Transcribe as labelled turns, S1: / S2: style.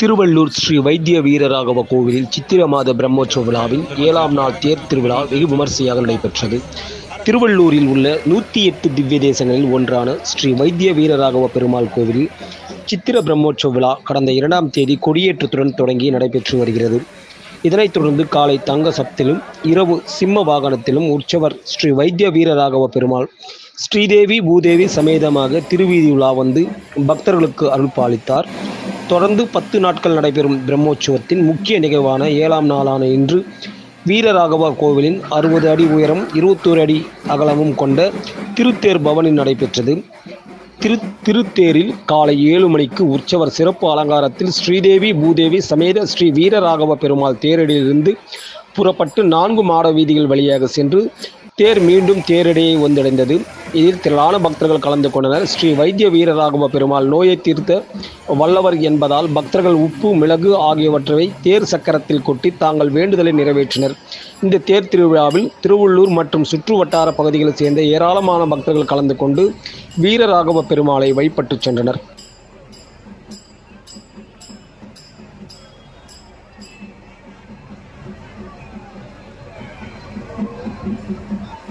S1: திருவள்ளூர் ஸ்ரீ வைத்திய வீரராகவ கோவிலில் சித்திர மாத பிரம்மோற்சவ விழாவின் ஏழாம் நாள் தேர் திருவிழா வெகு விமர்சையாக நடைபெற்றது. திருவள்ளூரில் உள்ள நூற்றி எட்டு திவ்ய தேசங்களில் ஒன்றான ஸ்ரீ வைத்திய வீரராகவ பெருமாள் கோவிலில் சித்திர பிரம்மோற்சவ விழா கடந்த இரண்டாம் தேதி கொடியேற்றத்துடன் தொடங்கி நடைபெற்று வருகிறது. இதனைத் தொடர்ந்து காலை தங்க சப்திலும் இரவு சிம்ம வாகனத்திலும் உற்சவர் ஸ்ரீ வைத்திய வீரராகவ பெருமாள் ஸ்ரீதேவி பூதேவி சமேதமாக திருவீதி உலா வந்து பக்தர்களுக்கு அருள்பாலித்தார் தொடர்ந்து பத்து நாட்கள் நடைபெறும் பிரம்மோற்சவத்தின் முக்கிய நிகழ்வான ஏழாம் நாளான இன்று வீரராகவா கோவிலின் அறுபது அடி உயரம் இருபத்தோரு அடி அகலமும் கொண்ட திருத்தேர் பவனில் நடைபெற்றது. திரு திருத்தேரில் காலை ஏழு மணிக்கு உற்சவர் சிறப்பு அலங்காரத்தில் ஸ்ரீதேவி பூதேவி சமேத ஸ்ரீ வீரராகவ பெருமாள் தேரடியிலிருந்து புறப்பட்டு நான்கு மாட வீதிகள் வழியாக சென்று தேர் மீண்டும் தேரடியை வந்தடைந்தது. இதில் திரளான பக்தர்கள் கலந்து கொண்டனர் ஸ்ரீ வைத்திய வீரராகவ பெருமாள் நோயை தீர்த்த வல்லவர் என்பதால் பக்தர்கள் உப்பு மிளகு ஆகியவற்றை தேர் சக்கரத்தில் கொட்டி தாங்கள் வேண்டுதலை நிறைவேற்றினர் இந்த தேர் திருவிழாவில் திருவள்ளூர் மற்றும் சுற்று வட்டார பகுதிகளைச் சேர்ந்த ஏராளமான பக்தர்கள் கலந்து கொண்டு வீரராகவ பெருமாளை வழிபட்டு சென்றனர்
S2: Yeah.